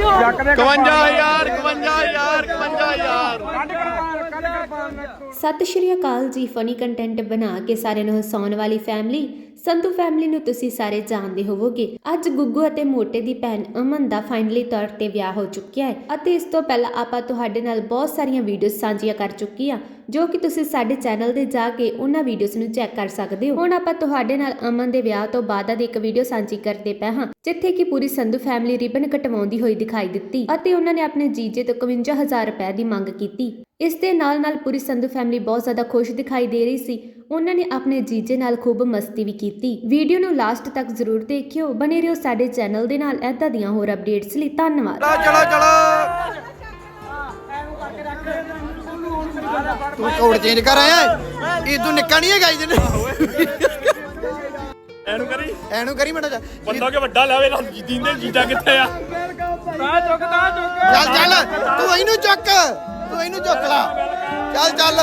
51000 51000 51000 ਸਤਿ ਸ਼੍ਰੀ ਅਕਾਲ ਜੀ, funny content ਬਣਾ ਕੇ ਸਾਰਿਆਂ ਨੂੰ ਹਸਾਉਣ ਵਾਲੀ ਫੈਮਿਲੀ ਸੰਧੂ ਫੈਮਿਲੀ ਨੂੰ ਤੁਸੀਂ ਸਾਰੇ ਜਾਣਦੇ ਹੋਵੋਗੇ, ਅੱਜ ਗੁੱਗੂ ਅਤੇ ਮੋਟੇ ਦੀ ਭੈਣ ਅਮਨ ਦਾ ਫਾਈਨਲੀ ਤੌਰ ਤੇ ਵਿਆਹ ਹੋ ਚੁੱਕਿਆ ਹੈ ਅਤੇ ਇਸ ਤੋਂ ਪਹਿਲਾਂ ਆਪਾਂ ਤੁਹਾਡੇ ਨਾਲ ਬਹੁਤ ਸਾਰੀਆਂ ਵੀਡੀਓਜ਼ ਸਾਂਝੀਆਂ ਕਰ ਚੁੱਕੀ ਆ ਜੋ ਕਿ ਤੁਸੀਂ ਸਾਡੇ ਚੈਨਲ ਤੇ ਜਾ ਕੇ ਉਹਨਾਂ ਵੀਡੀਓਜ਼ ਨੂੰ ਚੈੱਕ ਕਰ ਸਕਦੇ ਹੋ। ਹੁਣ ਆਪਾਂ ਤੁਹਾਡੇ ਨਾਲ ਅਮਨ ਦੇ ਵਿਆਹ ਤੋਂ ਬਾਅਦ ਦੀ ਇੱਕ ਵੀਡੀਓ ਸਾਂਝੀ ਕਰਦੇ ਪਏ ਹਾਂ, ਜਿੱਥੇ ਕਿ ਪੂਰੀ ਸੰਧੂ ਫੈਮਿਲੀ ਰਿਬਨ ਕਟਵਾਉਂਦੀ ਹੋਈ ਦਿਖਾਈ ਦਿੱਤੀ ਅਤੇ ਉਹਨਾਂ ਨੇ ਆਪਣੇ ਜੀਜੇ ਤੋਂ 51000 ਰੁਪਏ ਦੀ ਮੰਗ ਕੀਤੀ। ਇਸ ਦੇ ਨਾਲ ਨਾਲ ਪੂਰੀ ਸੰਧੂ ਫੈਮਿਲੀ ਬਹੁਤ ਜ਼ਿਆਦਾ ਖੁਸ਼ ਦਿਖਾਈ ਦੇ ਰਹੀ ਸੀ ਉਹਨਾਂ ਨੇ ਆਪਣੇ ਜੀਜੇ ਨਾਲ ਖੂਬ ਮਸਤੀ ਵੀ ਕੀਤੀ। ਵੀਡੀਓ ਨੂੰ ਲਾਸਟ ਤੱਕ ਜ਼ਰੂਰ ਦੇਖਿਓ। ਬਨੇ ਰਹੋ ਸਾਡੇ ਚੈਨਲ ਦੇ ਨਾਲ। ਐਦਾਂ ਦੀਆਂ ਹੋਰ ਅਪਡੇਟਸ ਲਈ ਧੰਨਵਾਦ। ਚਲੋ ਚਲੋ ਤੂੰ ਕੋਡ ਚੇਂਜ ਕਰ ਆਇਆ। ਇਹ ਤੂੰ ਨਿੱਕਾ ਨਹੀਂ ਹੈਗਾ ਇਹਦੇ ਐਨੂੰ ਕਰੀ। ਐਨੂੰ ਕਰੀ ਮੜਾ ਜਾ ਬੰਦਾ ਕਿ ਵੱਡਾ ਲਾਵੇ ਨਾ ਦੀਂਦੇ ਜੀਜਾ ਕਿੱਥੇ ਆ? ਚੱਲ ਚੱਲ। ਤੂੰ ਇਹਨੂੰ ਚੱਕ। ਤੂੰ ਇਹਨੂੰ ਚੁੱਕ ਲਾ। ਚੱਲ ਚੱਲ।